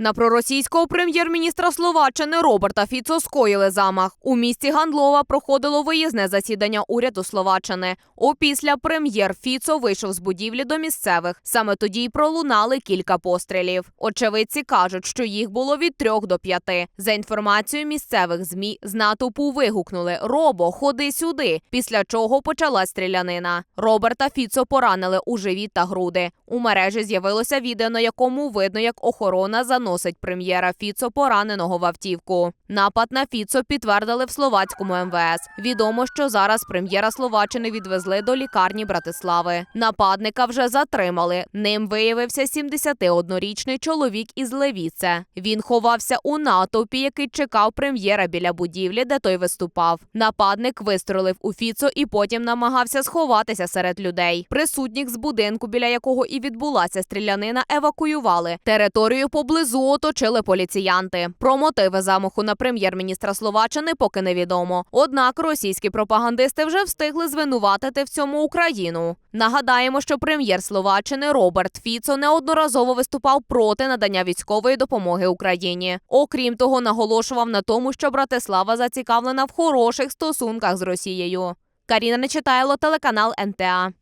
На проросійського прем'єр-міністра Словаччини Роберта Фіцо скоїли замах. У місті Гандлова проходило виїзне засідання уряду Словаччини. Опісля прем'єр Фіцо вийшов з будівлі до місцевих. Саме тоді й пролунали кілька пострілів. Очевидці кажуть, що їх було від трьох до п'яти. За інформацією місцевих змі з натовпу вигукнули Робо, ходи сюди. Після чого почалась стрілянина. Роберта Фіцо поранили у живіт та груди. У мережі з'явилося відео, на якому видно, як охорона заносить прем'єра Фіцо пораненого в автівку. Напад на Фіцо підтвердили в словацькому МВС. Відомо, що зараз прем'єра Словаччини відвезли до лікарні Братислави. Нападника вже затримали. Ним виявився 71-річний чоловік із Левіце. Він ховався у натовпі, який чекав прем'єра біля будівлі, де той виступав. Нападник вистрелив у Фіцо і потім намагався сховатися серед людей. Присутніх з будинку, біля якого і відбулася стрілянина, евакуювали. Територію поблизу оточили поліціянти. Про мотиви замаху на прем'єр-міністра Словаччини поки невідомо. Однак російські пропагандисти вже встигли звинуватити в цьому Україну. Нагадаємо, що прем'єр Словаччини Роберт Фіцо неодноразово виступав проти надання військової допомоги Україні. Окрім того, наголошував на тому, що Братислава зацікавлена в хороших стосунках з Росією. Каріна Нечитайло, телеканал НТА.